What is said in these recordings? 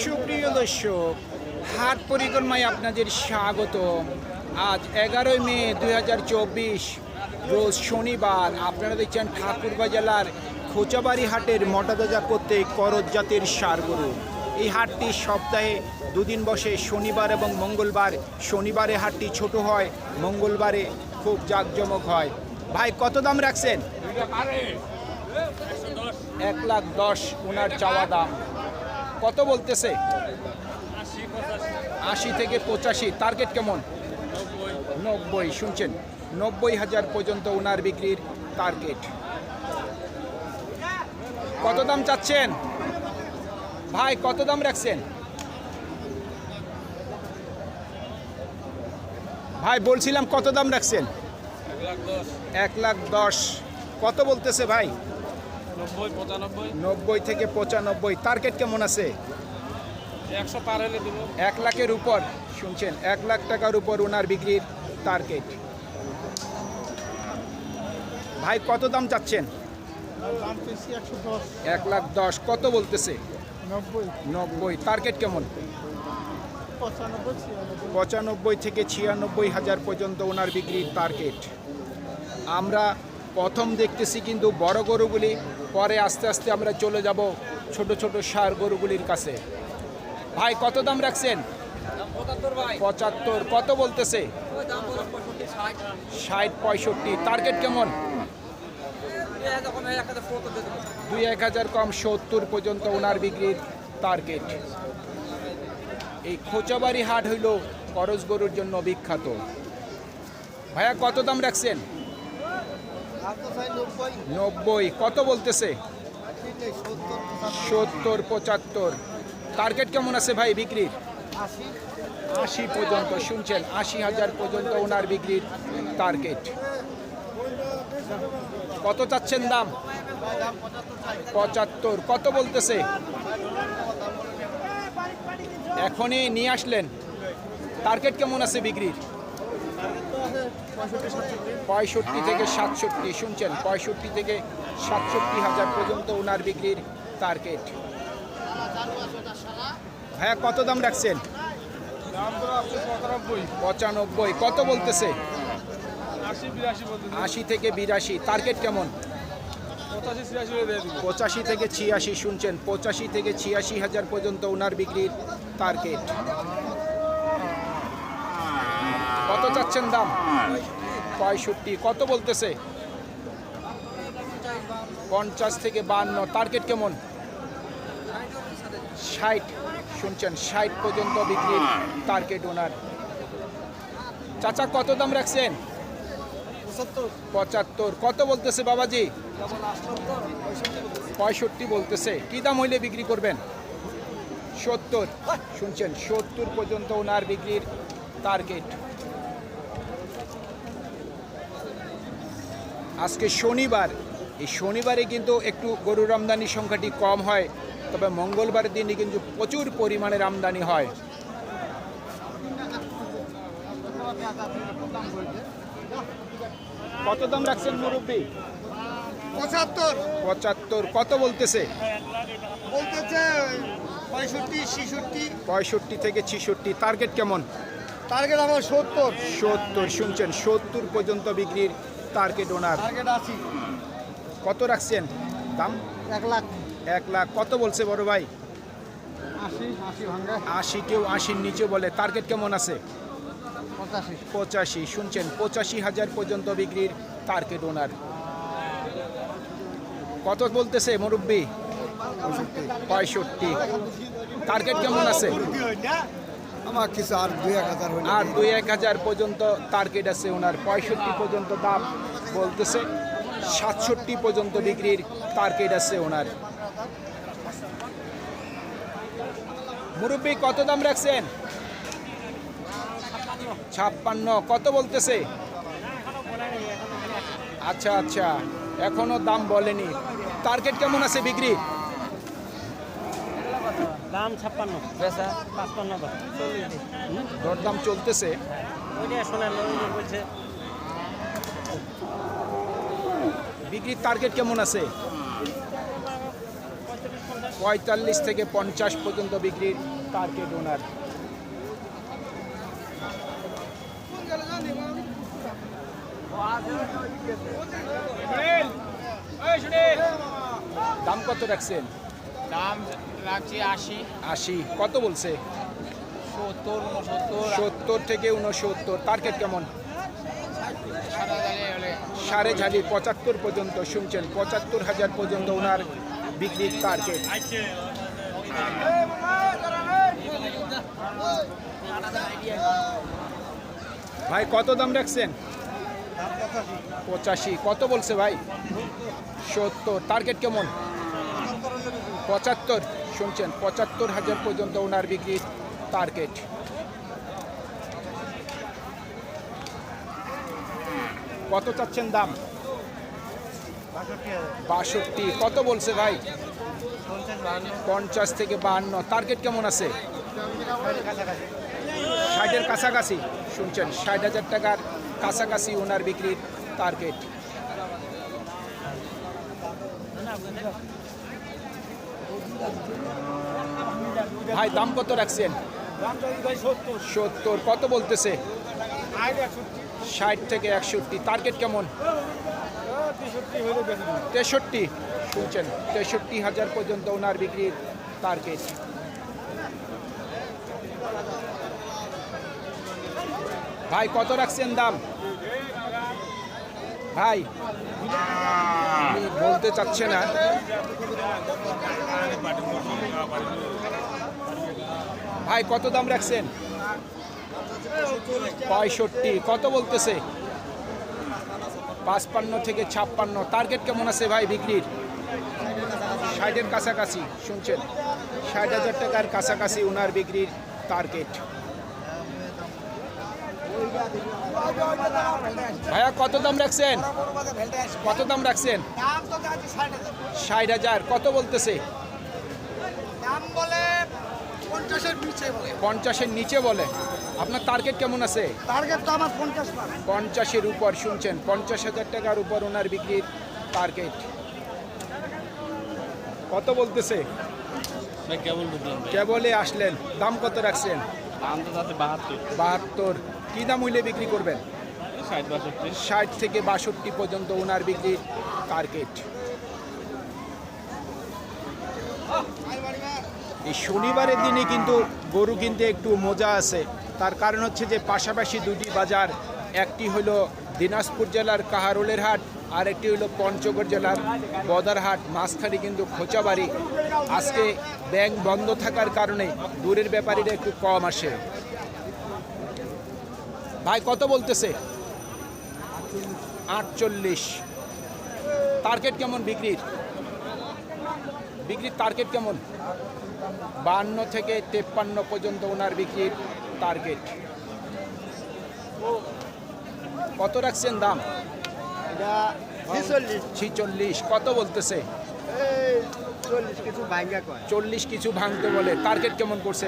সুপ্রিয় দর্শক, হাট পরিক্রমায় আপনাদের স্বাগত আজ এগারোই মে দু হাজার চব্বিশ, রোজ শনিবার। আপনারা দেখছেন ঠাকুরগাঁ জেলার খোঁচাবাড়ি হাটের মোটাতাজা করতে করজ জাতের সারগরু। এই হাটটি সপ্তাহে দুদিন বসে, শনিবার এবং মঙ্গলবার। শনিবারে হাটটি ছোট হয়, মঙ্গলবারে খুব জাঁকজমক হয়। ভাই, কত দাম রাখছেন? এক লাখ দশ ওনার চাওয়া দাম। কত বলতেছে? আশি থেকে পঁচাশি। টার্গেট কেমন? নব্বই শুনছেন? নব্বই হাজার পর্যন্ত ওনার বিক্রির টার্গেট কত দাম চাচ্ছেন? ভাই কত দাম রাখছেন? ভাই বলছিলাম কত দাম রাখছেন? এক লাখ দশ। কত বলতেছে ভাই? নব্বই থেকে পঁচানব্বই। টার্গেট কেমন আছে? একশো পার হলে দিব। এক লাখের উপর। শুনছেন এক লাখ টাকার উপর ওনার বিক্রির টার্গেট ভাই কত দাম চাচ্ছেন? এক লাখ দশ। কত বলতেছে? নব্বই। টার্গেট কেমন? পঁচানব্বই থেকে ছিয়ানব্বই হাজার পর্যন্ত ওনার বিক্রির টার্গেট আমরা প্রথম দেখতেছি কিন্তু বড় গরুগুলি, পরে আস্তে আস্তে আমরা চলে যাব ছোট ছোট সার গরুগুলির কাছে। ভাই, কত দাম রাখছেন? পঁচাত্তর। কত বলতেছে? ষাট পঁয়ষট্টি। টার্গেট কেমন? দুই এক হাজার কম সত্তর পর্যন্ত ওনার বিক্রির টার্গেট এই খোঁচাবাড়ি হাট হইল করজ গরুর জন্য বিখ্যাত। ভাইয়া, কত দাম রাখছেন? নব্বই। কত বলতেছে? সত্তর পঁচাত্তর। টার্গেট কেমন আছে ভাই বিক্রির? আশি পর্যন্ত, শুনছেন? আশি হাজার পর্যন্ত ওনার বিক্রির টার্গেট কত চাচ্ছেন দাম? পঁচাত্তর। কত বলতেছে? এখনই নিয়ে আসলেন। টার্গেট কেমন আছে বিক্রির? পঁয়ষট্টি থেকে সাতষট্টি, শুনছেন? পঁয়ষট্টি থেকে সাতষট্টি হাজার পর্যন্ত ওনার বিক্রির টার্গেট হ্যাঁ কত দাম রাখছেন? পঁচানব্বই। কত বলতেছে? আশি থেকে বিরাশি। টার্গেট কেমন? পঁচাশি থেকে ছিয়াশি, শুনছেন? পঁচাশি থেকে ছিয়াশি হাজার পর্যন্ত ওনার বিক্রির টার্গেট চাচ্ছেন দাম? পঁয়ষট্টি, কত বলতেছে? পঞ্চাশ থেকে বান্ন টার্গেট কেমন? ষাট, শুনছেন, ষাট পর্যন্ত বিক্রির টার্গেট ওনার চাচা, কত দাম রাখছেন? পঁচাত্তর, কত বলতেছে বাবাজি? পঁয়ষট্টি বলতেছে। কি দাম হইলে বিক্রি করবেন? সত্তর, শুনছেন, সত্তর পর্যন্ত ওনার বিক্রির টার্গেট আজকে শনিবার। এই শনিবারে কিন্তু একটু গরুর আমদানির সংখ্যাটি কম হয় তবে মঙ্গলবারের দিনে কিন্তু প্রচুর পরিমাণের আমদানি হয়। কত দাম রাখছেন মুরব্বী? পঁচাত্তর। পঁচাত্তর কত বলতেছে? বলতেছে পঁয়ষট্টি ছিষট্টি। পঁয়ষট্টি থেকে ছিষট্টি টার্গেট কেমন? টার্গেট আমার সত্তর। সত্তর শুনছেন সত্তর পর্যন্ত বিক্রির টার্গেট ওনার টার্গেট আশি। কত রাখছেন? দাম? এক লাখ। এক লাখ। কত বলছে বড় ভাই? আশি কেউ আশির নিচে বলে। টার্গেট কেমন আছে? পঁচাশি। পঁচাশি। শুনছেন পঁচাশি হাজার পর্যন্ত বিক্রির টার্গেট ওনার কত বলতেছে মুরব্বী? পঁয়ষট্টি। টার্গেট কেমন আছে? আমার কিছু আর দুই এক হাজার আর দুই এক হাজার পর্যন্ত টার্গেট আছে ওনার। পঁয়ষট্টি পর্যন্ত দাম বলতেছে। সাতষট্টি পর্যন্ত বিক্রির টার্গেট আছে ওনার। মুরব্বী কত দাম রাখছেন? ছাপ্পান্ন। কত বলতেছে? আচ্ছা আচ্ছা। এখনও দাম বলেনি। টার্গেট কেমন আছে বিক্রি দাম ছাপ্পান্ন। বেচা? পাঁচপান্ন দরদাম চলতেছে। ওইটা শোনেন বলছে। বিক্রির টার্গেট কেমন আছে? পঁয়তাল্লিশ থেকে পঞ্চাশ পর্যন্ত বিক্রির টার্গেট ওনার দাম কত রাখছেন? দাম রাখছি আশি। আশি। কত বলছে? সত্তর উনসত্তর। সত্তর থেকে উনসত্তর। টার্গেট কেমন? সাড়ে ঝালি পঁচাত্তর পর্যন্ত শুনছেন। পঁচাত্তর হাজার পর্যন্ত ওনার বিক্রির টার্গেট ভাই কত দাম রাখছেন? পঁচাশি। কত বলছে ভাই? সত্তর। টার্গেট কেমন? পঁচাত্তর, শুনছেন, পঁচাত্তর হাজার পর্যন্ত ওনার বিক্রির টার্গেট কত চাচ্ছেন দাম? বাষট্টি, কত বলছে ভাই? পঞ্চাশ থেকে বাহান্ন টার্গেট কেমন আছে? ষাটের কাছাকাছি, শুনছেন, ষাট হাজার টাকার কাছাকাছি ওনার বিক্রির টার্গেট ভাই, দাম কত রাখছেন? সত্তর। কত বলতেছে? ষাট থেকে একষট্টি। টার্গেট কেমন? তেষট্টি। শুনছেন, তেষট্টি হাজার পর্যন্ত ওনার বিক্রির টার্গেট ভাই, কত রাখছেন দাম? ভাই, বলতে চাচ্ছে না। ভাই, কত দাম রাখছেন? পঁয়ষট্টি, কত বলতেছে? পাঁচপান্ন থেকে ছাপ্পান্ন। টার্গেট কেমন আছে ভাই বিক্রির? ষাটের কাছাকাছি, শুনছেন? ষাট হাজার টাকার কাছাকাছি ওনার বিক্রির টার্গেট। ভাইয়া কত দাম রাখছেন? কত দাম রাখছেন? ষাট হাজার। কত বলতেছে? পঞ্চাশের নিচে বলে। আপনার টার্গেট কেমন আছে? টার্গেট তো আমার পঞ্চাশ পঞ্চাশের উপর শুনছেন। পঞ্চাশ হাজার টাকার উপর ওনার বিক্রির টার্গেট কত বলতেছে? কেবলে আসলেন। দাম কত রাখছেন? দাম তো তাতে বাহাত্তর। বাহাত্তর। কী দাম হইলে বিক্রি করবেন? ষাট বাষট্টি। ষাট থেকে বাষট্টি পর্যন্ত ওনার বিক্রি টার্গেট। এই শনিবারের দিনে কিন্তু গরু কিনতে একটু মজা আছে। তার কারণ হচ্ছে যে পাশাপাশি দুটি বাজার একটি হলো দিনাজপুর জেলার কাহারোলের হাট, আর একটি হলো পঞ্চগড় জেলার বদারহাট মাঝখানে কিন্তু খোঁচাবাড়ি। আজকে ব্যাংক বন্ধ থাকার কারণে দূরের ব্যাপারীরা একটু কম আসে। ভাই, কত বলতেছে? আটচল্লিশ। টার্গেট কেমন বিক্রির? বিক্রির টার্গেট কেমন? বান্ন থেকে তেপ্পান্ন পর্যন্ত ওনার বিক্রির টার্গেট। কত রাখছেন দাম? ছিচল্লিশ। কত বলতেছে? চল্লিশ কিছু ভাঙতে বলে টার্গেট কেমন করছে?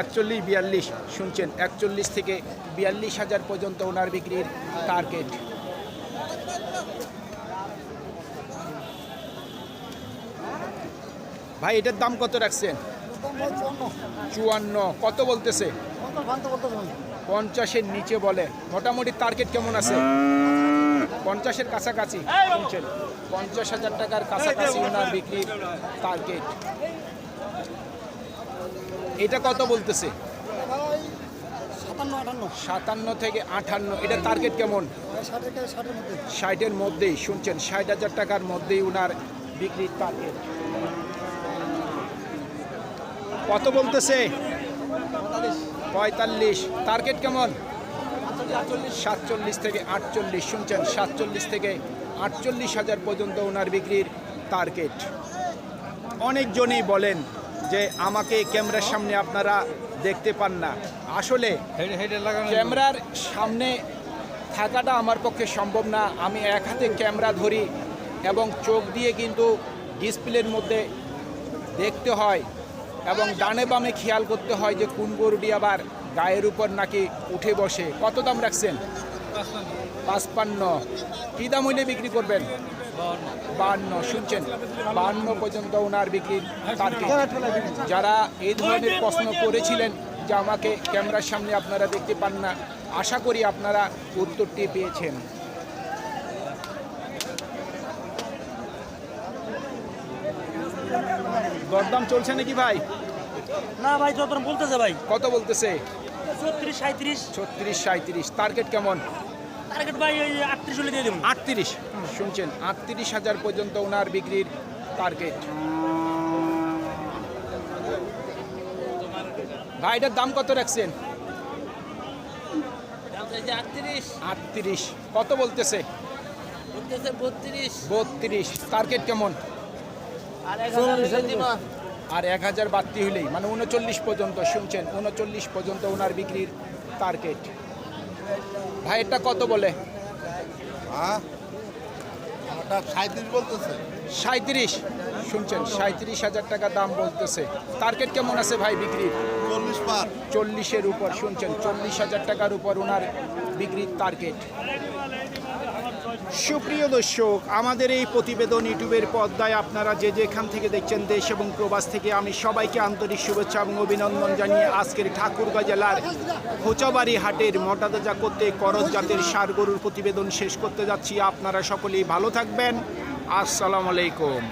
একচল্লিশ। বিয়াল্লিশ শুনছেন একচল্লিশ থেকে বিয়াল্লিশ হাজার পর্যন্ত ওনার বিক্রির টার্গেট ভাই এটার দাম কত রাখছেন? চুয়ান্ন। কত বলতেছে? পঞ্চাশের নিচে বলে। মোটামুটি টার্গেট কেমন আছে? পঞ্চাশের কাছাকাছি। শুনছেন পঞ্চাশ হাজার টাকার কাছাকাছি ওনার বিক্রির টার্গেট এটা কত বলতেছে? সাতান্ন থেকে আটান্ন। এটা টার্গেট কেমন? ষাটের মধ্যেই। শুনছেন, ষাট হাজার টাকার মধ্যেই ওনার বিক্রির টার্গেট কত বলতেছে? পঁয়তাল্লিশ। টার্গেট কেমন? সাতচল্লিশ থেকে আটচল্লিশ শুনছেন? সাতচল্লিশ থেকে আটচল্লিশ হাজার পর্যন্ত ওনার বিক্রির টার্গেট অনেকজনই বলেন যে আমাকে ক্যামেরার সামনে আপনারা দেখতে পান না। আসলে ক্যামেরার সামনে থাকাটা আমার পক্ষে সম্ভব না। আমি এক হাতে ক্যামেরা ধরি এবং চোখ দিয়ে কিন্তু ডিসপ্লের মধ্যে দেখতে হয়। এবং ডানে বামে খেয়াল করতে হয় যে কোন গরুটি আবার গায়ের উপর নাকি উঠে বসে। কত দাম রাখছেন? পাঁচপান্ন। কী দাম হইলে বিক্রি করবেন? বান্ন। শুনছেন? বান্ন পর্যন্ত ওনার বিক্রির যারা এই ধরনের প্রশ্ন করেছিলেন যে আমাকে ক্যামেরার সামনে আপনারা দেখতে পান না, আশা করি আপনারা উত্তরটি পেয়েছেন। দরদাম চলছে নাকি ভাই? না ভাই যত বলতেছে ভাই। কত বলতেছে? ছত্রিশ সাঁত্রিশ ছত্রিশ সাঁত্রিশ টার্গেট কেমন? টার্গেট ভাই ওই আটত্রিশ হলে দিয়ে দেবো। আটত্রিশ। শুনছেন আটত্রিশ হাজার পর্যন্ত ওনার বিক্রির টার্গেট ভাই এটার দাম কত রাখছেন? আটত্রিশ। আটত্রিশ। কত বলতেছে? বলতেছে বত্রিশ। বত্রিশ। টার্গেট কেমন? আর এক হাজার বাড়তি হইলেই মানে উনচল্লিশ পর্যন্ত শুনছেন? উনচল্লিশ পর্যন্ত ওনার বিক্রির টার্গেট ভাই এটা কত বলে? হ্যাঁ? সাঁত্রিশ শুনছেন? সাঁত্রিশ হাজার টাকা দাম বলতেছে। টার্গেট কেমন আছে ভাই বিক্রির? চল্লিশ পার। চল্লিশের উপর শুনছেন? চল্লিশ হাজার টাকার উপর ওনার বিক্রির টার্গেট। সুপ্রিয় দর্শক, আমাদের এই প্রতিবেদন ইউটিউবের পর্দায় আপনারা যে যেখান থেকে দেখছেন দেশ এবং প্রবাস থেকে আমি সবাইকে আন্তরিক শুভেচ্ছা এবং অভিনন্দন জানিয়ে আজকের ঠাকুরগাঁ জেলার হোচাবাড়ি হাটের মোটাতাজা করতে করজ জাতের সার গরুর প্রতিবেদন শেষ করতে যাচ্ছি। আপনারা সকলেই ভালো থাকবেন। আসসালামু আলাইকুম।